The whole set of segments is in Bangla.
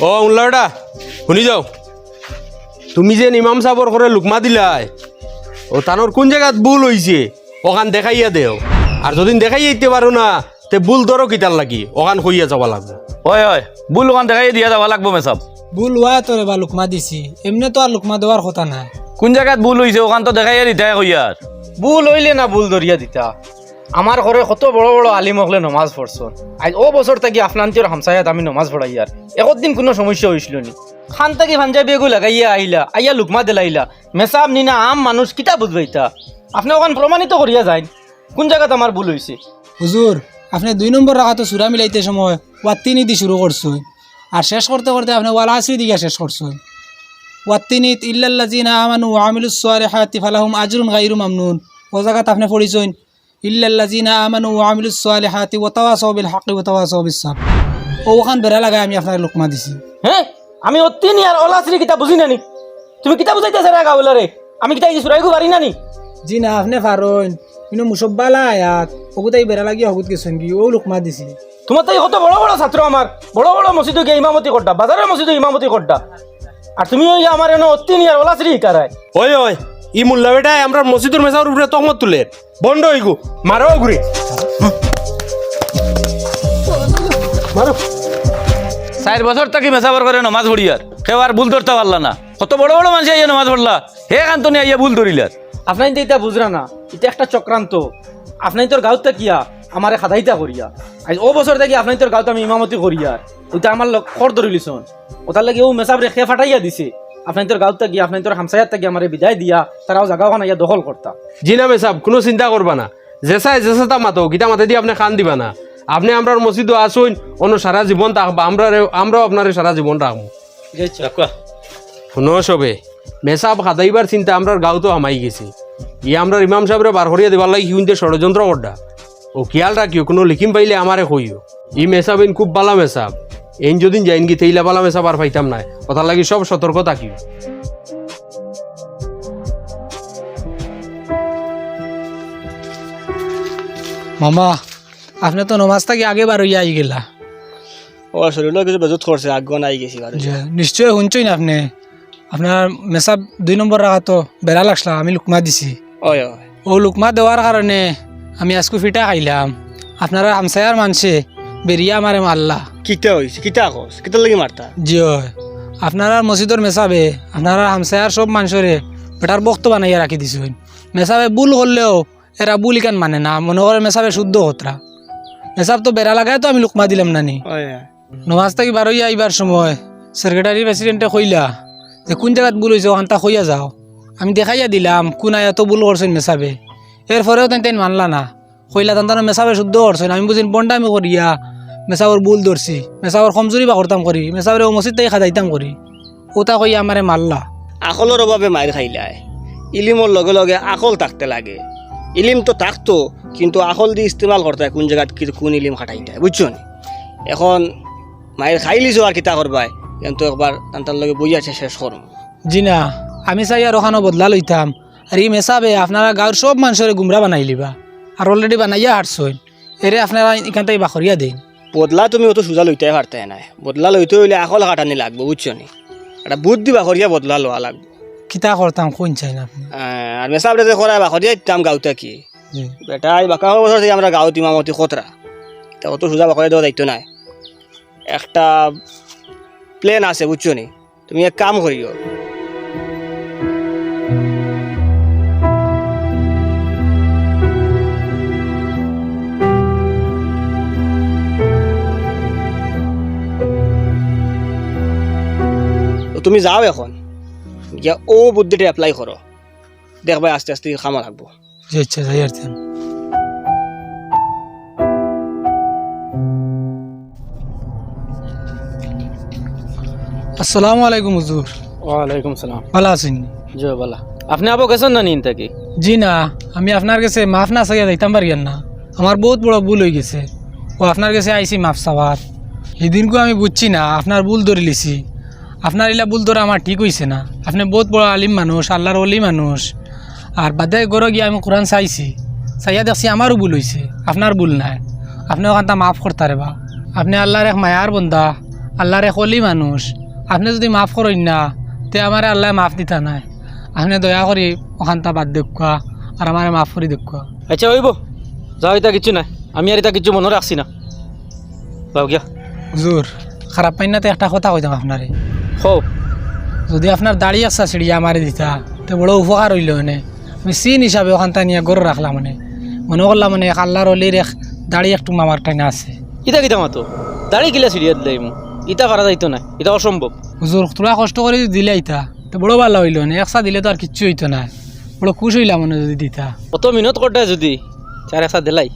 ও উল্লাটা শুনি যাও তুমি যে ইমাম সাহর করে লুকমা দিলাই ও তানোর কোন জায়গাত ভুল হইছে ওখান দেখাইয়া দেও। আর যদি দেখাইয়া দিতে পারো না তে ভুল ধরো কিতার লাগি ওখান কইয়া যাবা লাগবে। হয় হয়। বুল ওখান দেখাই দিয়া যাওয়া লাগবো মেসাব ভুল হওয়া তোরে বা লুকমা দিছি এমনি তো আর লুকমা দেওয়ার কথা নাই। কোন জায়গাত বুল হয়েছে ওখান তো দেখাই দিতে কইয়ার ভুল হইলে না ভুল ধরিয়া দিতা। আমার ঘরে কত বড় বড় আলিম হকলে নমাজ পড়ছন আজ ও বছর থাকি আফনান্তির হামসায়াত আমি নমাজ পড়াই আর একদিন কোনো সমস্যা হয়েছিল নি? খান থাকি পাঞ্জাবি এগু লাগাইয়া আইলা আইয়া লুকমা দিলাইলা। মেসাব নিনা আম মানুষ কিতা বুঝবাইতা আপনি ওখান প্রমাণিত করিয়া যাই কোন জায়গাত আমার ভুল হয়েছে হুজুর আপনি দুই নম্বর রাখা তো সুরা মিলাইতে সময় ওয়াত্তিনি দি শুরু করছ আর শেষ করতে করতে আপনি ওয়াল আসরি দিকে শেষ করছ ওয়াত্তিনিত ইল্লাল্লাজিনা আমানু ওয়া আমিলুস সালিহাতি ফালাহুম আজরুন গায়রু মামনুন। ও জায়গাত আপনি পড়িছেন ইল্লাল্লাজিনা আমানু ওয়া আমিলুস সালিহাতি ওয়া তাওয়াসাউ বিল হাক্কি ওয়া তাওয়াসাউ বিস সাবর ও ওখান বেড়া লাগায় আমি আপনার লুকমা দিছি। হ্যাঁ আমি আর অলাশ্রী কিতা বুঝি নানি তুমি কিতা রে আমি কিতা এই সুরাইগু পারি নানি জি না আপনি পারইন কিন্তু মুসব্বালা আয়াত ওগুতাই বেড়া লাগিয়ে হগুত গেছেন কি? ও লুকমা দিছি। তোমার তো কত বড় বড় ছাত্র আমার? বড় বড় মসজিদে গিয়ে ইমামতি করতা বাজারের মসজিদে ইমামতি করতা। আর তুমি ওই আমার এনে অত্তিনি আর অলাশ্রী কারায়। ওই ওই ই মুল্লা বেটাই আমরা মসজিদুর মেসার উপরে তহমত তুলে। বন্ধ হইগু। মারো ঘুরে। মারো। চার বছর থাকি মেসাবার করে নমাজ পড়িয়ার কেউ আর ভুল ধরতে পারলা না। কত বড় বড় মানুষ আইয়া নমাজ পড়লা হে কান্তনি আইয়া ভুল ধরিলার আপনাই তো এটা বুঝরা না। এটা একটা চক্রান্ত। আপনাই তোর গাঁত কিয়া আমারে খাদাইতা করিয়া। আজ ও বছর থেকে আপনাই তোর গাঁত আমি ইমামতি করিয়া। ওইটা আমার লগ খর ধরিলিছন ওটার লাগে ও মেসাব রেখে ফাটাইয়া দিছে। আপনাই তোর গাঁত গিয়া আপনাই তোর হামসায়াত থাকি আমার বিদায় দিয়া তারাও জায়গাখান ইয়া দখল করতা জি না মেসাব কোনো চিন্তা করবা না। জেসাই জেসাতা মাতো গীতা মাতে দিয়ে আপনি খান দিবা না। আপনি আমরা মসজিদও আসুন অন্য সারা জীবন থাকবা আমরা আমরাও আপনার সারা জীবন রাখব শুনো সবে মেসাব খাদাইবার চিন্তা আমরা গাঁও তো হামাই গেছি ই আমরা ইমাম সাহেবরে বার করিয়া দিবার লাগে হিউনতে ষড়যন্ত্র করডা ও খেয়াল রাখিও কোনো লিখিম পাইলে আমারে কইও। ই মেসাব ইন খুব বালা মেসাব এন যদি যাইন কি তেইলা বালা মেসাব আর পাইতাম নাই কথা লাগি সব সতর্ক থাকি। মামা আপনি তো নমাজ থাকি আগে বার হইয়া আই গেলা। ও শরীরও কিছু বেজত করছে আগুন আই গেছি বাৰু নিশ্চয় শুনছই না আপনি? আপনার মেসাব দুই নম্বর রাখা তো বেড়া লাগলা আমি লুকমা দিছি। ওই ওই ও লুকমা দেওয়ার কারণে আমি আজকু ফিটা খাইলাম। আপনারা হামসায়ার মানছে বেরিয়া আমারে মারলা। কিতা হয়েছে কিতা কস? কিতা লাগি মারতা? জিও আপনারা মসজিদর মেসাবে আপনারা হামসায়ার সব মানুষরে বেটার বক্ত বানাইয়া রাখি দিছ মেসাবে ভুল করলেও এরা ভুল ইকান মানে না? মনে করে মেসাবে শুদ্ধ হতরা। মেসাব তো বেড়া লাগায় তো আমি লুকমা দিলাম নানি। নমাজ থাকি বারোই আইবার সময় সেক্রেটারি প্রেসিডেন্টে কইলা যে কোন জায়গাত ভুল হয়েছে ওখানটা কইয়া যাও। আমি দেখাইয়া দিলাম কোন এত ভুল করছেন মেসাবে? এরপরেও তাই তাই মানলা না। কইলা তান মেসাবে শুদ্ধ করছেন আমি বুঝিন বন্ডামি করিয়া মেসাবর বুল ধরছি মেসাবর কমজোরি বা করতাম করি মেসাবরে ও মসজিদ থেকে খাদাইতাম করি ওটা কইয়া আমারে মারলা আকলৰ অভাৱে মাইর খাইলাই ইলিমৰ লগে লগে আকল থাকতে লাগে। ইলিম তো থাকতো কিন্তু আকল দি ইস্তেমাল করতে কোন জায়গাত কি কোন ইলিম খাটাইতে হয়, বুঝছ নি? এখন মায়ের খাইলিছো আর কিতা করবাই কিন্তু একবার তান্তার লগে বই আছে শেষ করম জি না আমি চাই আর ওখানে বদলা লইতাম। আর এই মেসাবে আপনারা গাঁর সব মানুষের গুমরা বানাই লিবা। আর অলরেডি বানাইয়া হারছইন এরে আপনারা এখান থেকে বাখরিয়া দিন। বদলা তুমি অত সোজা লইতে পারতে নাই। বদলা লইতে হইলে আকল কাটানি লাগবে বুঝছ নি? একটা বুদ্ধি বাখরিয়া বদলা লওয়া লাগবে। কিতা করতাম কোন চাই না আপনি? আর মেসাবরে যে করায় বাখরিয়া ইতাম গাঁওতে কি? জি। বেটা এই বাঁকা বছর থেকে আমরা গাঁৱত ইমামতি খতরা তা অত সোজা বাকরে দেওয়া দায়িত্ব নাই। একটা প্লেন আছে বুঝছ নি? তুমি এক কাম করিও তুমি যাও এখন। গিয়া ও বুদ্ধিটা এপ্লাই করো দেখবা আস্তে আস্তে খামা লাগবো। জি আচ্ছা যাই আর আসসালামু আলাইকুম হুজুর। ওয়ালাইকুম সালাম। ভালো আছেন জয় বালা আপনি আবো গেছেন না নিন থাকি জি না আমি আপনার কাছে মাফ না চাইয়া যাইতাম পারি না। আমার বহুত বড় ভুল হয়ে গেছে। ও আপনার কাছে আইসি মাফ চাওয়ার। সেদিনকে আমি বুঝছি না আপনার ভুল ধরে লিছি। আপনার এলা ভুল ধরে আমার ঠিক হয়েছে না। আপনি বহুত বড় আলিম মানুষ আল্লাহর অলি মানুষ। আর বাদে গড়ে গিয়ে আমি কোরআন চাইছি। চাইয়া দেখছি আমারও ভুল হয়েছে আপনার ভুল নাই। আপনি ওখানটা মাফ করতে বা। আপনি আল্লাহর এক মায়ার বন্ধা আল্লাহর এক অলি মানুষ। আপনি যদি মাফ করেন না তে আমার আল্লাহ মাফ দিতা নাই। আপনি দয়া করে ওখানটা বাদ দেখুয়া আর আমার মাফ করে দেখুয়া। আচ্ছা হইব। যাও এটা কিছু নাই। আমি আর এটা কিছু মনে রাখছি না। যাও গিয়া। হুজুর খারাপ পাই না তো একটা কথা কইতাম আপনারে। হো। যদি আপনার দাড়ি আসা ছিড়িয়া মারি দিতা তো বড় উপকার হইল মানে আমি সিন হিসাবে ওখানটা নিয়ে গরু রাখলাম মানে মনে করলাম মানে এক আল্লাহর অলির এক দাড়ি একটু মামার টাইনা আছে। ইটা কিতা মাতো? দাড়ি কিলা সিরিয়া দিলাই মু ইটা পারা যাইতো না এটা অসম্ভব হুজুর তোরা কষ্ট করে দিলে ইতা তো বড় ভালো হইল মানে একসা দিলে তো আর কিচ্ছু হইতো না বড় খুশ হইলাম মানে যদি দিতা। অত মিনত করতে যদি চার একটা দিলাই।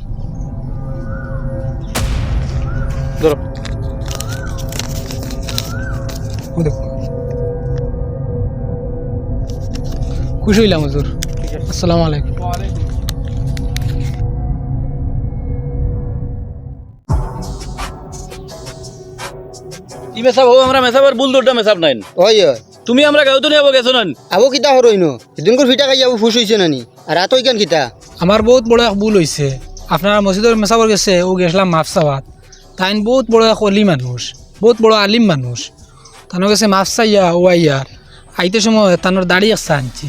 ধরো ও দেখো। খুশ হইলাম হুজুর। আসসালামু আলাইকুম। ই মেসাব ও আমরা মেসাবার বুল দৌড়টা মেসাব নাইন ওই ওই তুমি আমরা গাঁতো নিয়ে গেছো নান আবো কিতা হরইনো? সেদিনকর ফিটা খাই আবো ফুস হইছে নানি। আর রাত ওইখান কিতা? আমার বহুত বড় এক ভুল হয়েছে আপনারা মসজিদের মেসাবর গেছে ও গেছিলাম মাফ চাওয়াত তাইন বহুত বড় এক অলি মানুষ বহুত বড় আলিম মানুষ। তানোর গেছে মাফ চাইয়া ও আইয়ার আইতে সময় তানোর দাড়ি একটা আনছি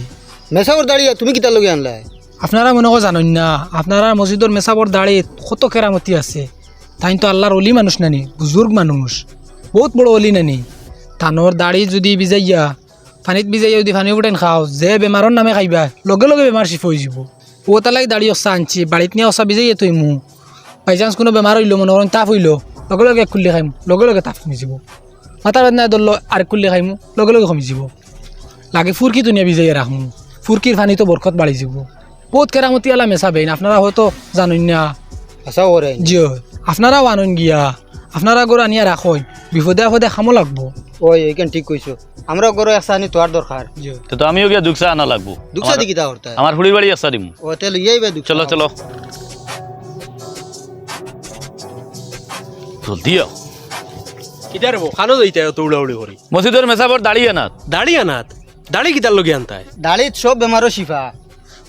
মেসাবর দাঁড়িয়ে তুমি কিতা লগে আনলাই আপনারা মনে হয় জানেন না আপনারা মসজিদের মেসাবর দাড়ি কত কেরামতি আছে তাই তো আল্লাহর অলি মানুষ নানি বুজুর্গ মানুষ বহুত বড় অলি নানি তানোর দাড়ি যদি ভিজাইয়া পানিত ভিজাইয়া যদি পানি উঠেন খাও যে বেমাৰৰ নামে খাইবা লগে লগে বেমাৰ চিফ হৈ যাব ও তালাই দাড়ি অচা আনছি বাড়িত নিয়ে অচা ভিজাইয়া থৈ মো বাই চান্স কোনো বেমাৰ হইল মনে করেন তাপ হইল লগে লগে কুল্লি খাইম লগে লগে তাপ কমি যাব মাথাৰ বেদনা ধরলো আর কুল্লি খাইম লগে লগে কমি যাব। লাগে ফুরকি দুনিয়া ভিজাইয়া রাখমু ফুরকির পানি তো বরকত বাড়ি যাব। বহুত কেরামতি আলা মেসাবেন আপনারা হয়তো জানেন না। আসাও হরাই জিও আপনারাও আনন গিয়া। আপনারা গরু আনিয়া রাখই বিপদে আপদে খামো লাগবো। ওই এইখান ঠিক কইছো আমরা গরো একসা আনি তোয়ার দরকার তো আমিও গিয়া দুকসা আনা লাগবো। দুঃখা দি কিতা হরতা আমার ফুড়ির বাড়ি আসা দিম। ও তে লইয়াই বে দুঃখ চলো চলো। জলদি আও কিতার খানো যাইতে এত উড়াউড়ি করি মসজিদের মেসাবর দাঁড়িয়ে না দাড়ি আনাত দাড়ি কিতার লগে আনতায় দাড়িত সব বেমারও শিফা।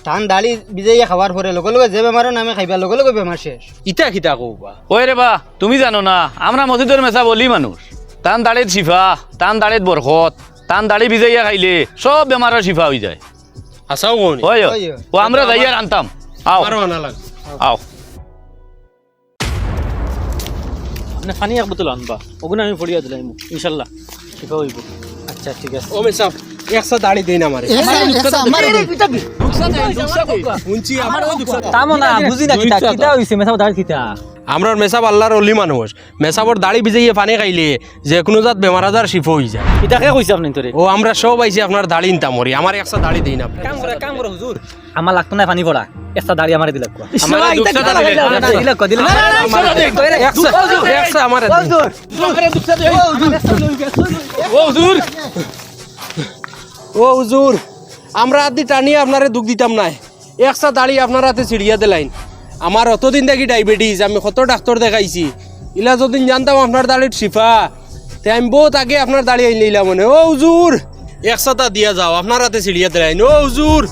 ধান দাড়ি বিজাইয়া খাবার পরে লগে লগে যে বেমারও নামে খাইবা লগে লগে বেমার শেষ। ইটা কিতা কৌবা? ওই রে বা তুমি জানো না আমরা মসজিদের মেসা বলি মানুষ। টান দাড়িত শিফা টান দাড়িত বরখত টান দাড়ি ভিজাইয়া খাইলে সব বেমারের শিফা হয়ে যায়। আসাও কোন। ও আমরা যাইয়া আনতাম। আও। আমারও আনা লাগ আও। আপনি পানি এক বোতল আনবা। ওগুলো আমি ফড়িয়া দিলাই মু ইনশাল্লাহ। ঠিক হইব। আচ্ছা ঠিক আছে। ও মেসাব একসা দাড়ি দেই না মারে শুনছি আমার না বুঝি না কিতা কিতা হইছে মেথা দাড়ি কিতা। আমরা মেসাব আল্লাহর অলি মানুষ। মেসাবর দাড়ি ভিজাইয়ে পানি খাইলে যে কোনো জাত বেমার আজার শিফ হয়ে যায়। কিতা কে কইছে আপনি তোরে ও আমরা সব আইছি আপনার দাড়ি নিতাম মরি আমার একসা দাড়ি দেই না। কাম করে কাম করে হুজুর আমার লাগতো না পানি পড়া একটা দাড়ি আমারে দিলাক কোয়া আমার দুঃখটা দিলে। একসা একসা আমার ও হুজুর ও হুজুর আমরা আদি টানিয়ে আপনারে দুঃখ দিতাম নাই। একসা দাড়ি আপনার হাতে ছিড়িয়া দিলাইন। আমার অতদিন দেখি ডায়াবেটিস আমি কত ডাক্তার দেখাইছি। ইলা যদিন জানতাম আপনার দাড়ির শিফা তে আমি বহুত আগে আপনার দাড়ি আইন নিলাম মানে। ও হুজুর একসাথে দিয়া যাও আপনার হাতে ছিড়িয়া দিলাইন ও হুজুর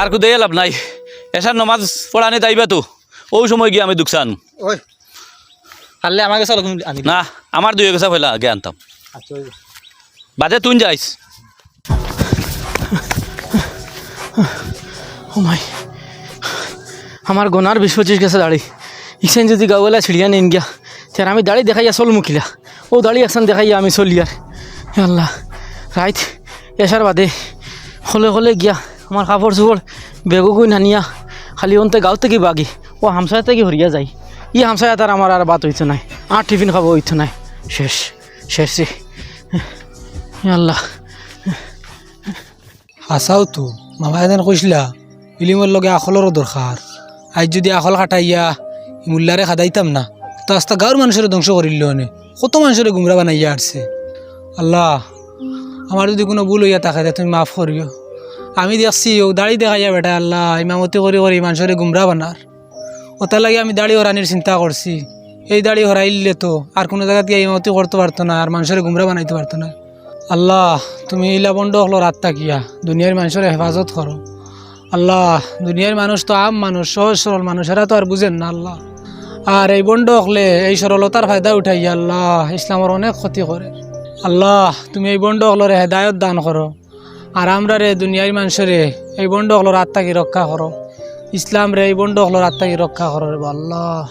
আর কুদে লাভ নাই। এসার নমাজ পড়ানি তাইবা তো ও সময় গিয়ে আমি দুঃখা আনু ওই কালে আমাকে চলো আনি না আমার দুই গেছা ফেলা আগে আনতাম। আচ্ছা বাদে তুই যাইস। মাই আমার গোনার বিশ পঁচিশ গেছে দাড়ি। ইসেন যদি গাওয়ালা ছিড়িয়া নেন গিয়া তার আমি দাড়ি দেখাইয়া চল মুখিলা। ও দাড়ি একসান দেখাইয়া আমি চলি আর হে আল্লাহ রাইত এসার বাদে হলে হলে গিয়া আমার কাপড় চোপড় বেগো কই নানিয়া খালি অন্তে গাঁও থেকে বাগি ও হামসায় থেকে হরিয়া যায় ই হামসায় তার আমার আর বাত হইতো নাই। আর টিফিন খাব হইতো নাই। শেষ শেষ রে আল্লাহ। আছাও তো। মামা এদিন কৈছিলা ইলিমৰ লগে আখলৰো দৰকাৰ আজ যদি আখল কাটাইয়া মুল্লারে খাদাইতাম না, তো আস্তা গাঁর মানুষের ধ্বংস করিল নে। কত মানুষের গুমরা বানাইয়া আসছে আল্লাহ, আমার যদি কোনো ভুল হইয়া থাকে তুমি মাফ করিও। আমি দেখছি দাড়ি দেখাইয়া বেটা আল্লাহ, ইমামতি করি করি মানুষের গুমরা বানার। ওটার লাগে আমি দাড়ি হরানির চিন্তা করছি। এই দাড়ি হরাইলে তো আর কোনো জায়গা গিয়ে ইমামতি করতে পারতো না, আর মানুষের গুমরা বানাইতে পারতো না। আল্লাহ, তুমি ইলা বন্ধ হলো রাতটা কিয়া দুনিয়ার মানুষের হেফাজত করো। আল্লাহ, দুনিয়ার মানুষ তো আম মানুষ, সহজ সরল মানুষ, এরা তো আর বুঝেন না আল্লাহ। আর এই বন্ধ হলে এই সরলতার ফায়দা উঠাই আল্লাহ ইসলামের অনেক ক্ষতি করে। আল্লাহ, তুমি এই বন্ধ হলরে হেদায়ত দান করো। আর আমরা রে দুনিয়ার মানুষরে এই বন্ধ হলোর আত্মাকে রক্ষা করো। ইসলাম রে এই বন্ধ হলো আত্মাকে রক্ষা করার আল্লাহ।